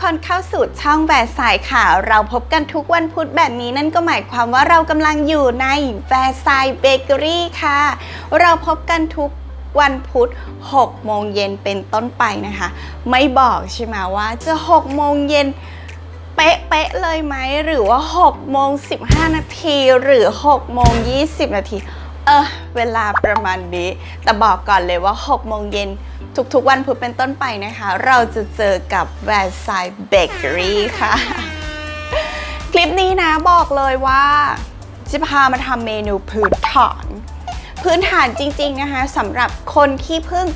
คนเข้าสู่ช่องแวร์สายค่ะ เราพบกันทุกวันพุธแบบนี้นั่นก็หมายความว่าเรากำลังอยู่ในแวร์สายเบเกอรี่ค่ะ เราพบกันทุกวันพุธ 6 โมงเย็นเป็นต้นไปนะคะ ไม่บอกใช่ไหมว่าจะ 6 โมงเย็นเป๊ะๆเลยไหม หรือว่า 6 โมง 15 นาที หรือ 6 โมง 20 นาที เออเวลาประมาณนี้ แต่บอกก่อนเลยว่า 6 โมงเย็นทุกๆ วันพุธเป็นต้นไปนะคะ เราจะเจอกับแวร์ไซเบเกอรี่ค่ะ คลิปนี้นะบอกเลยว่า จะพามาทำเมนูพื้นฐาน พื้นฐานจริงๆนะคะสำหรับคนที่เพิ่ง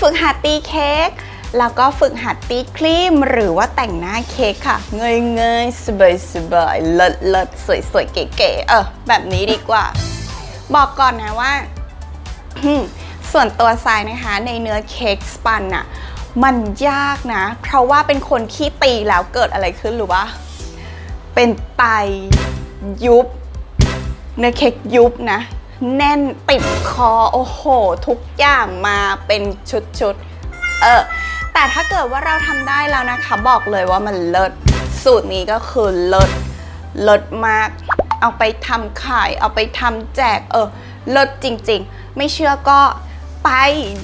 ฝึกหัดตีเค้กแล้วก็ฝึกหัดตีครีมหรือว่าแต่งหน้าเค้กค่ะ เงยเงยสบายสบายๆเลิศเลิศสวยสวยๆเก๋ๆเออแบบนี้ดีกว่า บอกก่อนนะว่า ส่วนตัวทรายนะคะ ในเนื้อเค้กสปันน่ะมันยากนะ เพราะว่าเป็นคนขี้ตีแล้วเกิดอะไรขึ้นหรือว่าเป็นไตยุบ เนื้อเค้กยุบนะ แน่นติดคอโอ้โห ทุกอย่างมาเป็นชุดๆ เออ แต่ถ้าเกิดว่าเราทำได้แล้วนะคะ บอกเลยว่ามันเลิศสูตรนี้ก็คือเลิศเลิศมาก เอาไปทำขาย เอาไปทำแจกเออเลิศจริง ๆ ไม่เชื่อก็ไป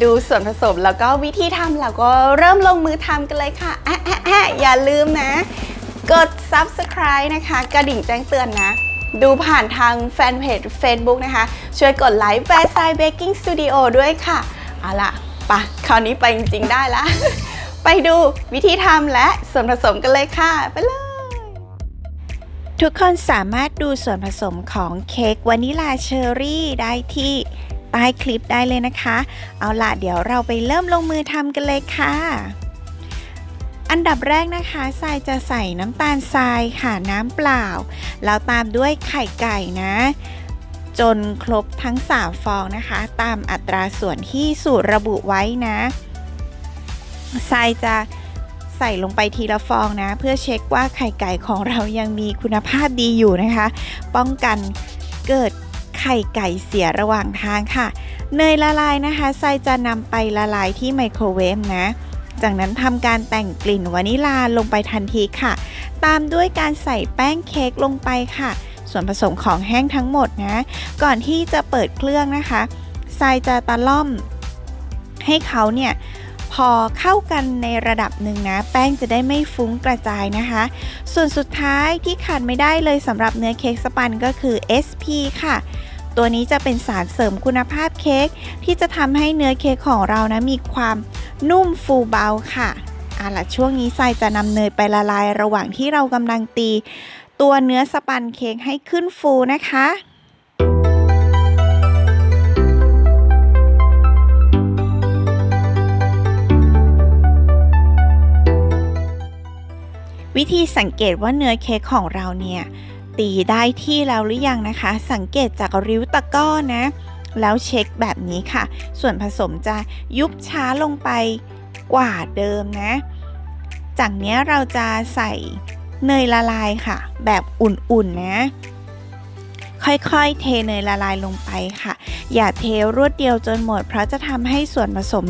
ดูส่วนผสมแล้วก็วิธีทำแล้วก็เริ่มลงมือทำกันเลยค่ะแอะแอะแอะอย่าลืมนะ กด subscribe นะคะ กระดิ่งแจ้งเตือนนะ ดูผ่านทางแฟนเพจ Facebook นะคะ ช่วยกดไลค์แวร์ไซเบกกิ้งสตูดิโอด้วยค่ะ เอาล่ะไปะคราวนี้ไปจริงๆได้ละ ไปดูวิธีทำและส่วนผสมกันเลยค่ะ ไปเลย ทุกคนสามารถดูส่วนผสมของเค้กวานิลาเชอร์รี่ได้ที่ใต้คลิปได้เลยนะคะ เอาล่ะเดี๋ยวเราไปเริ่มลงมือทำกันเลยค่ะ อันดับแรกนะคะทรายจะใส่น้ำตาลทรายค่ะน้ำเปล่า แล้วตามด้วยไข่ไก่นะ จนครบทั้ง 3 ฟองนะคะ ตามอัตราส่วนที่สูตรระบุไว้นะทรายจะ ใส่ลงไปทีละฟองนะ เพื่อเช็คว่าไข่ไก่ของเรายังมีคุณภาพดีอยู่นะคะ ป้องกันเกิดไข่ไก่เสียระหว่างทางค่ะ เนยละลายนะคะทรายจะนำไปละลายที่ไมโครเวฟนะ จากนั้นทำการแต่งกลิ่นวานิลาลงไปทันทีค่ะ ตามด้วยการใส่แป้งเค้กลงไปค่ะ ส่วนผสมของแห้งทั้งหมดนะ ก่อนที่จะเปิดเครื่องนะคะทรายจะตะล่อมให้เขาเนี่ย พอเข้ากันในระดับหนึ่งนะ แป้งจะได้ไม่ฟุ้งกระจายนะคะ ส่วนสุดท้ายที่ขาดไม่ได้เลยสำหรับเนื้อเค้กสปันก็คือ SP ค่ะ ตัวนี้จะเป็นสารเสริมคุณภาพเค้กที่จะทำให้เนื้อเค้กของเรานะมีความนุ่มฟูเบาค่ะเอาล่ะช่วงนี้ทรายจะนำเนยไปละลายระหว่างที่เรากำลังตี ตัวเนื้อสปันเค้กให้ขึ้นฟูนะคะ วิธีสังเกตว่าเนื้อเค้กของเราเนี่ยตีได้ที่แล้วหรือยังนะคะ สังเกตจากริ้วตะก้อนะ แล้วเช็คแบบนี้ค่ะ ส่วนผสมจะยุบช้าลงไปกว่าเดิมนะ จากนี้เราจะใส่เนยละลายค่ะ แบบอุ่นๆนะ ค่อยๆ เทเนยละลายลงไปค่ะ อย่าเทรวดเดียวจนหมด เพราะจะทำให้ส่วนผสม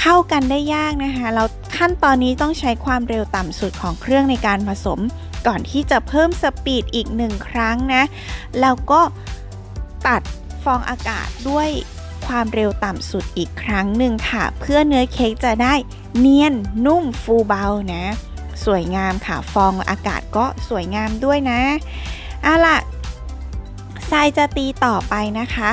เข้ากันได้ยากนะคะแล้วขั้นตอนนี้ต้องใช้ความเร็วต่ำสุดของเครื่องในการผสม ก่อนที่จะเพิ่มสปีดอีกหนึ่งครั้งนะแล้วก็ตัดฟองอากาศด้วยความเร็วต่ำสุดอีกครั้งหนึ่งค่ะ เพื่อเนื้อเค้กจะได้เนียนนุ่มฟูเบานะ สวยงามค่ะฟองอากาศก็สวยงามด้วยนะเอาล่ะทรายจะตีต่อไปนะคะ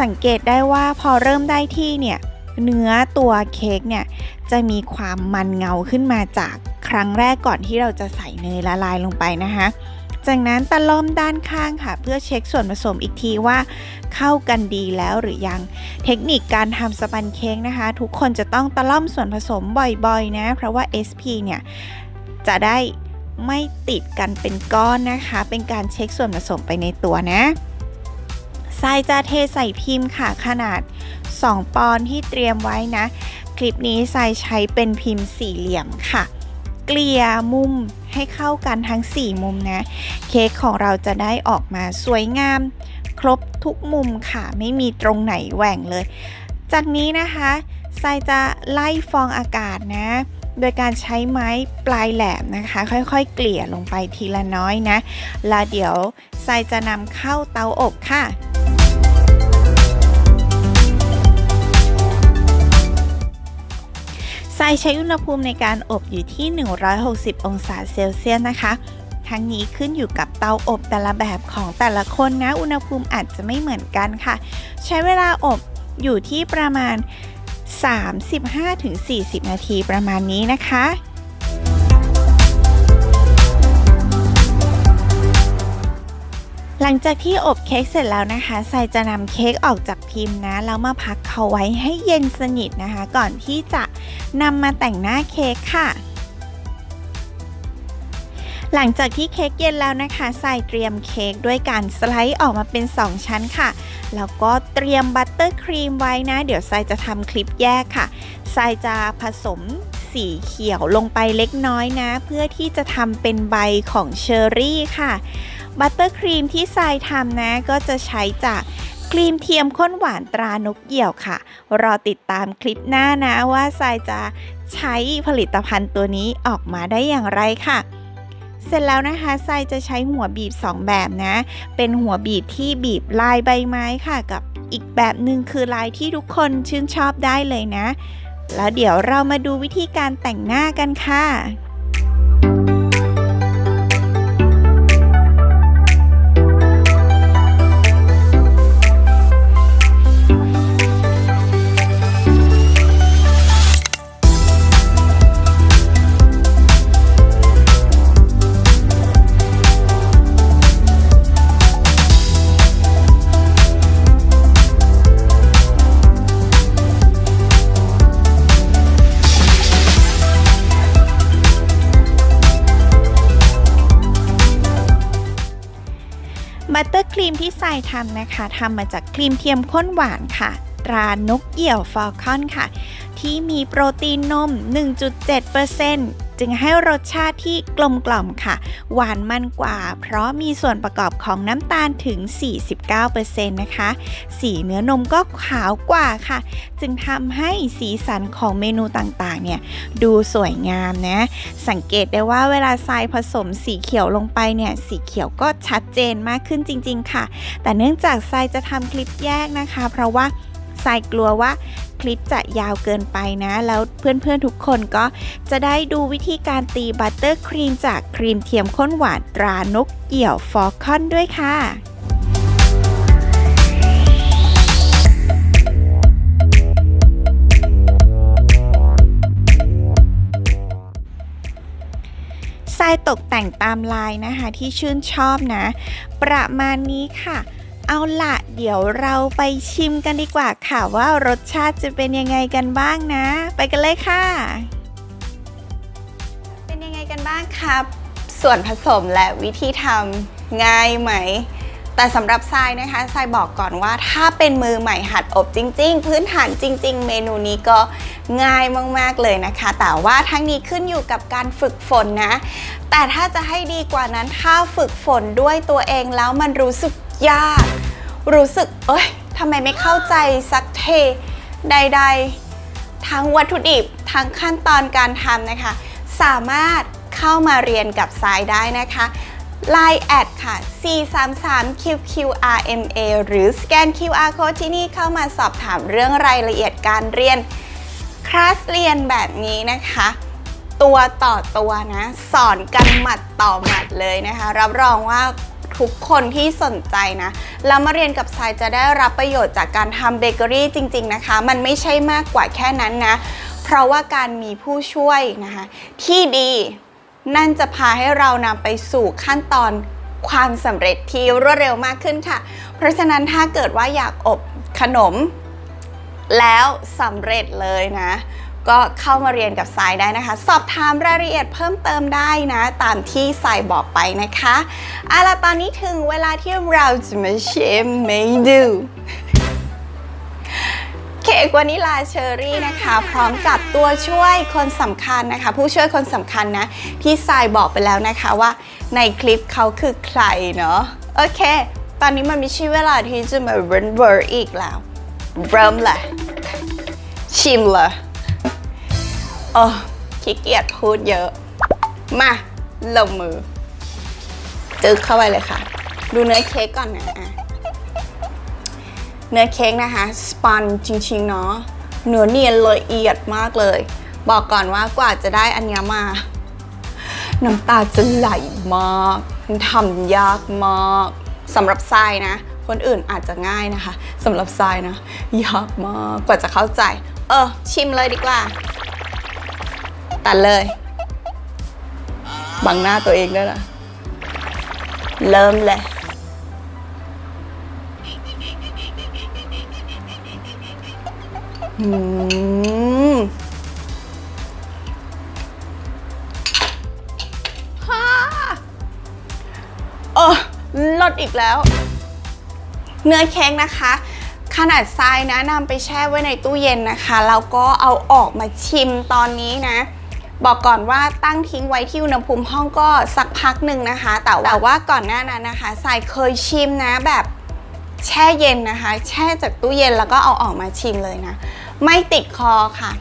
สังเกตได้ว่าพอเริ่มได้ที่เนี่ย เนื้อตัวเค้กเนี่ยจะมีความมันเงาขึ้นมาจากครั้งแรกก่อนที่เราจะใส่เนยละลายลงไปนะคะ จากนั้นตะล่อมด้านข้างค่ะ เพื่อเช็คส่วนผสมอีกทีว่าเข้ากันดีแล้วหรือยัง เทคนิคการทำสปันเค้กนะคะ ทุกคนจะต้องตะล่อมส่วนผสมบ่อยๆนะ เพราะว่า SP เนี่ยจะได้ไม่ติดกันเป็นก้อนนะคะ เป็นการเช็คส่วนผสมไปในตัวนะ ทรายจะเทใส่พิมพ์ค่ะขนาด 2 ปอนด์ที่เตรียมไว้นะ คลิปนี้ทรายใช้เป็นพิมพ์สี่เหลี่ยมค่ะ เกลี่ยมุมให้เข้ากันทั้ง 4 มุมนะ เค้กของเราจะได้ออกมาสวยงาม ครบทุกมุมค่ะ ไม่มีตรงไหนแหว่งเลย จากนี้นะคะทรายจะไล่ฟองอากาศนะ โดยการใช้ไม้ปลายแหลมนะคะ ค่อยๆ เกลี่ยลงไปทีละน้อยนะ แล้วเดี๋ยวทรายจะนำเข้าเตาอบค่ะ ทรายใช้อุณหภูมิในการอบอยู่ที่ 160 องศาเซลเซียสนะคะ ทั้งนี้ขึ้นอยู่กับเตาอบแต่ละแบบของแต่ละคนนะ อุณหภูมิอาจจะไม่เหมือนกันค่ะ ใช้เวลาอบอยู่ที่ประมาณ 35-40 นาทีประมาณนี้นะคะ ลังจากที่อบเค้กเสร็จแล้วนะคะทรายจะนำเค้กออกจากพิมพ์นะแล้วมาพักเขาไว้ให้เย็นสนิทนะคะ ก่อนที่จะนำมาแต่งหน้าเค้กค่ะ หลังจากที่เค้กเย็นแล้วนะคะทรายเตรียมเค้กด้วยการสไลด์ออกมาเป็น 2 ชั้นค่ะ แล้วก็เตรียมบัตเตอร์ครีมไว้นะ เดี๋ยวทรายจะทำคลิปแยกค่ะทรายจะผสมสีเขียวลงไปเล็กน้อยนะ เพื่อที่จะทำเป็นใบของเชอร์รี่ค่ะ บัตเตอร์ครีมที่ทรายทำนะ ก็จะใช้จากครีมเทียมข้นหวานตรานกเหยี่ยวค่ะ รอติดตามคลิปหน้านะว่าทรายจะใช้ผลิตภัณฑ์ตัวนี้ออกมาได้อย่างไรค่ะ เสร็จแล้วนะคะทรายจะใช้หัวบีบ 2 แบบนะ เป็นหัวบีบที่บีบลายใบไม้ค่ะกับอีกแบบหนึ่งคือลายที่ทุกคนชื่นชอบได้เลยนะ แล้วเดี๋ยวเรามาดูวิธีการแต่งหน้ากันค่ะ ตเตอร์ครีมที่ทรายทำนะคะทำมาจากครีมเทียมข้นหวานค่ะตรานกเหยี่ยวฟอลคอนค่ะ ที่มีโปรตีนนม 1.7% จึงให้รสชาติที่กลมกล่อมค่ะ หวานมันกว่า เพราะมีส่วนประกอบของน้ำตาลถึง 49%นะคะ สีเนื้อนมก็ขาวกว่าค่ะ จึงทำให้สีสันของเมนูต่างๆ เนี่ย ดูสวยงามนะ สังเกตได้ว่าเวลาทรายผสมสีเขียวลงไปเนี่ย สีเขียวก็ชัดเจนมากขึ้นจริง ๆ ค่ะ แต่เนื่องจากทรายจะทำคลิปแยกนะคะ เพราะว่าทรายกลัวว่า คลิปจะยาวเกินไปนะ แล้วเพื่อนๆทุกคนก็จะได้ดูวิธีการตีบัตเตอร์ครีมจากครีมเทียมข้นหวานตรานกเหยี่ยวฟอลคอนด้วยค่ะทรายตกแต่งตามลายนะคะที่ชื่นชอบนะ ประมาณนี้ค่ะ เอาละเดี๋ยวเราไปชิมกันดีกว่าค่ะว่ารสชาติจะเป็นยังไงกันบ้างนะ ไปกันเลยค่ะ เป็นยังไงกันบ้างครับ ส่วนผสมและวิธีทำง่ายไหม แต่สำหรับทรายนะคะทรายบอกก่อนว่าถ้าเป็นมือใหม่หัดอบจริง ๆ พื้นฐานจริง ๆ เมนูนี้ก็ง่ายมากๆเลยนะคะ แต่ว่าทั้งนี้ขึ้นอยู่กับการฝึกฝนนะ แต่ถ้าจะให้ดีกว่านั้นถ้าฝึกฝนด้วยตัวเองแล้วมันรู้สึก ยาก รู้สึก เอ้ยทำไมไม่เข้าใจสักเทใด ๆ ทั้งวัตถุดิบ ทั้งขั้นตอนการทำนะคะ สามารถเข้ามาเรียนกับสายได้นะคะ Line แอดค่ะ 433QQRMA หรือสแกน QR code ที่นี่เข้ามาสอบถามเรื่องรายละเอียดการเรียน คลาสเรียนแบบนี้นะคะ ตัวต่อตัวนะ สอนกันหมัดต่อหมัดเลยนะคะ รับรองว่าทุกคนที่สนใจนะ แล้วมาเรียนกับทรายจะได้รับประโยชน์จากการทำเบเกอรี่จริง ๆ นะคะ มันไม่ใช่มากกว่าแค่นั้นนะ เพราะว่าการมีผู้ช่วยนะคะ ที่ดีนั่นจะพาให้เรานำไปสู่ขั้นตอนความสำเร็จที่รวดเร็วมากขึ้นค่ะ เพราะฉะนั้นถ้าเกิดว่าอยากอบขนม แล้วสำเร็จเลยนะ ก็เข้ามาเรียนกับทรายได้นะคะ สอบถามรายละเอียดเพิ่มเติมได้นะ ตามที่ทรายบอกไปนะคะเอาล่ะตอนนี้ถึงเวลาที่เราจะมาชิมเมนูเค้กวานิลาเชอร์รี่นะคะ พร้อมกับตัวช่วยคนสำคัญนะคะ ผู้ช่วยคนสำคัญนะ ที่ทรายบอกไปแล้วนะคะว่าในคลิปเขาคือใครเนาะโอเค ตอนนี้มันไม่ใช่เวลาที่จะมาเรนเวอร์อีกแล้ว เริ่มเลยชิมเลย เออขี้เกียจพูดเยอะ มาลงมือ จึ๊กเข้าไปเลยค่ะ ดูเนื้อเค้กก่อนนะอะเนื้อเค้กนะคะ สปันจริงๆเนาะเนื้อเนียนละเอียดมากเลย บอกก่อนว่ากว่าจะได้อันนี้มา น้ำตาจะไหลมากมันทำยากมากสำหรับทรายนะ คนอื่นอาจจะง่ายนะคะสำหรับทรายนะ ยากมากกว่าจะเข้าใจ เออ ชิมเลยดีกว่า ตัดเลย บังหน้าตัวเองด้วยนะ เริ่มเลย อืมฮ่าเออลดอีกแล้ว เนื้อเค้กนะคะขนาดทรายนะนำไปแช่ไว้ในตู้เย็นนะคะ แล้วก็เอาออกมาชิมตอนนี้นะ บอกก่อนว่าตั้งทิ้งไว้ที่อุณหภูมิห้องก็สักพักหนึ่งนะคะ แต่ว่าแต่ว่าก่อนหน้านั้นนะคะทรายเคยชิมนะแบบแช่เย็นนะคะ แช่จากตู้เย็นแล้วก็เอาออกมาชิมเลยนะ ไม่ติดคอค่ะ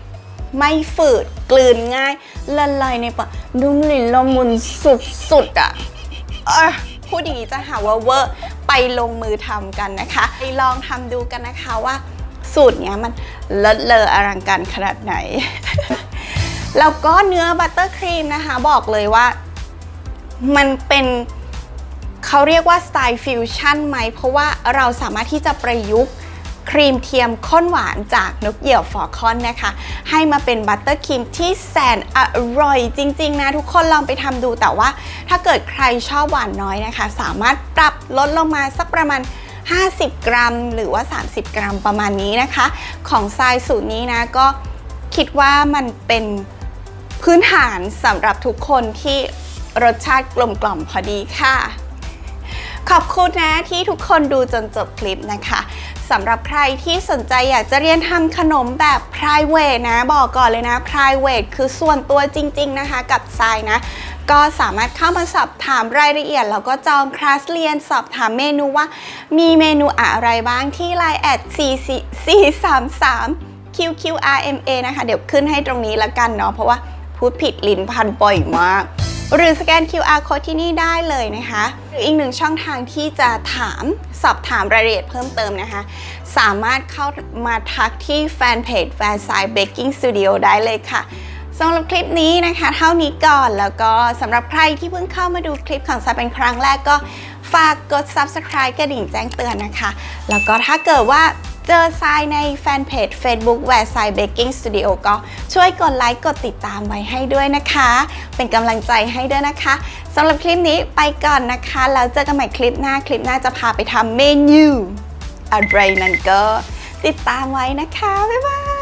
ไม่ฝืดกลืนง่ายละลายในปากนุ่มลิ้นละมุนสุดๆอะเออพูดอย่างนี้จะหาว่าเวอร์ไปลงมือทำกันนะคะ ไปลองทำดูกันนะคะว่าสูตรเนี้ยมันเลิศเลออลังการขนาดไหน แล้วก็เนื้อบัตเตอร์ครีมนะคะบอกเลยว่า มันเป็นเขาเรียกว่าสไตล์ฟิวชั่นไหม เพราะว่าเราสามารถที่จะประยุกต์ครีมเทียมข้นหวานจากนกเหยี่ยวฟอคอนนะคะ ให้มาเป็นบัตเตอร์ครีมที่แสนอร่อยจริง ๆ นะ ทุกคนลองไปทำดูแต่ว่า ถ้าเกิดใครชอบหวานน้อยนะคะ สามารถปรับลดลงมาสักประมาณ 50 กรัม หรือว่า 30 กรัมประมาณนี้นะคะ ของทรายสูตรนี้นะก็คิดว่ามันเป็น พื้นฐานสำหรับทุกคนที่รสชาติกลมกล่อมพอดีค่ะ ขอบคุณนะที่ทุกคนดูจนจบคลิปนะคะสำหรับใครที่สนใจอยากจะเรียนทำขนมแบบ private นะ บอกก่อนเลยนะ private คือส่วนตัวจริง ๆ นะคะกับทรายนะ ก็สามารถเข้ามาสอบถามรายละเอียด แล้วก็จองคลาสเรียนสอบถามเมนูว่า มีเมนูอะไรบ้างที่ Line แอด433 QQRMA นะคะ เดี๋ยวขึ้นให้ตรงนี้ล้วกันเนาะเพราะว่า พูดผิดลิ้นพันบ่อยมาก หรือสแกน QR code ที่นี่ได้เลยนะคะหรืออีกหนึ่งช่องทางที่จะถามสอบถามรายละเอียดเพิ่มเติมนะคะ สามารถเข้ามาทักที่แฟนเพจ f a n s i d e Baking Studio ได้เลยค่ะสำหรับคลิปนี้นะคะ เท่านี้ก่อนแล้วก็สำหรับใครที่เพิ่งเข้ามาดูคลิปของซาเป็นครั้งแรกก็ฝากกด Subscribe กระดิ่งแจ้งเตือนนะคะ แล้วก็ถ้าเกิดว่า เจอทรายในแฟนเพจ Facebook แวร์ทรายเบกกิ้งสตูดิโอก็ช่วยกดไลค์กดติดตามไว้ให้ด้วยนะคะ เป็นกำลังใจให้ด้วยนะคะสำหรับคลิปนี้ไปก่อนนะคะ แล้วเจอกันใหม่คลิปหน้าคลิปหน้าจะพาไปทำเมนูอะไรนั้นก็ติดตามไว้นะคะ บ๊ายบาย